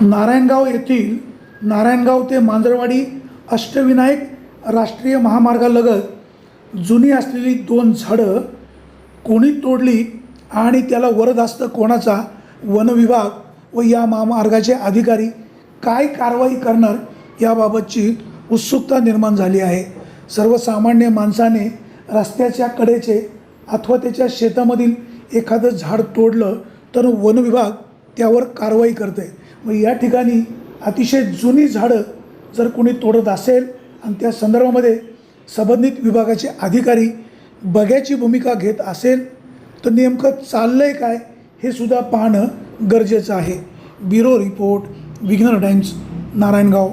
नारायणगाव येथील नारायणगाव ते मांजरवाडी अष्टविनायक राष्ट्रीय महामार्गालगत जुनी असलेली दोन झाडं कोणी तोडली आणि त्याला वरदास्त कोणाचा वनविभाग व या महामार्गाचे अधिकारी काय कारवाई करणार याबाबतची उत्सुकता निर्माण झाली आहे. सर्वसामान्य माणसाने रस्त्याच्या कडेचे अथवा त्याच्या शेतामधील एखादं झाड तोडलं तर वनविभाग त्यावर कारवाई करते मग या ठिकाणी अतिशय जुनी झाडं जर कोणी तोडत असेल आणि त्या संदर्भामध्ये संबंधित विभागाचे अधिकारी बघ्याची भूमिका घेत असेल तर नेमकं चाललं आहे काय हे सुद्धा पाहणं गरजेचं आहे. Bureau report Vighnahar Times Narayangaon.